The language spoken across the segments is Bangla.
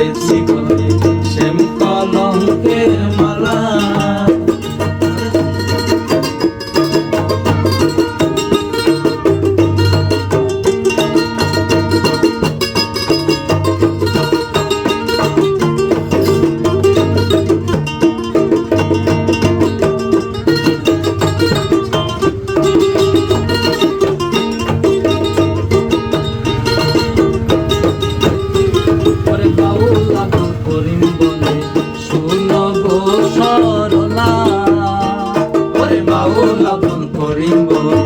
করে করিম বলে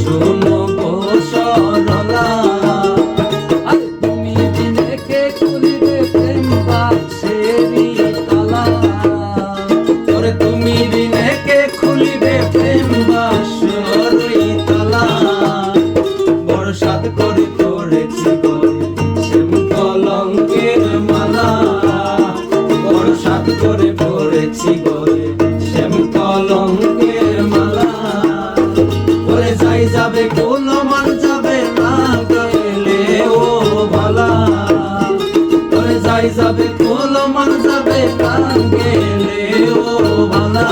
শুনো গো সরলা তুমি দিনে খুলিবে প্রেম বাক্সেরি তালা। ওরে তুমি দিনে খুলিবে প্রেম বাক্সেরি তালা। বড় সাদ করে গলে শ্যাম কলঙ্কের মালা। বড় সাদ করে পড়েছি গলে সবাই যাবে কোনো মান যাবে, না গেলে ও ভালা ওরে যাই যাবে কোনো মান যাবে, না গেলে ও ভালা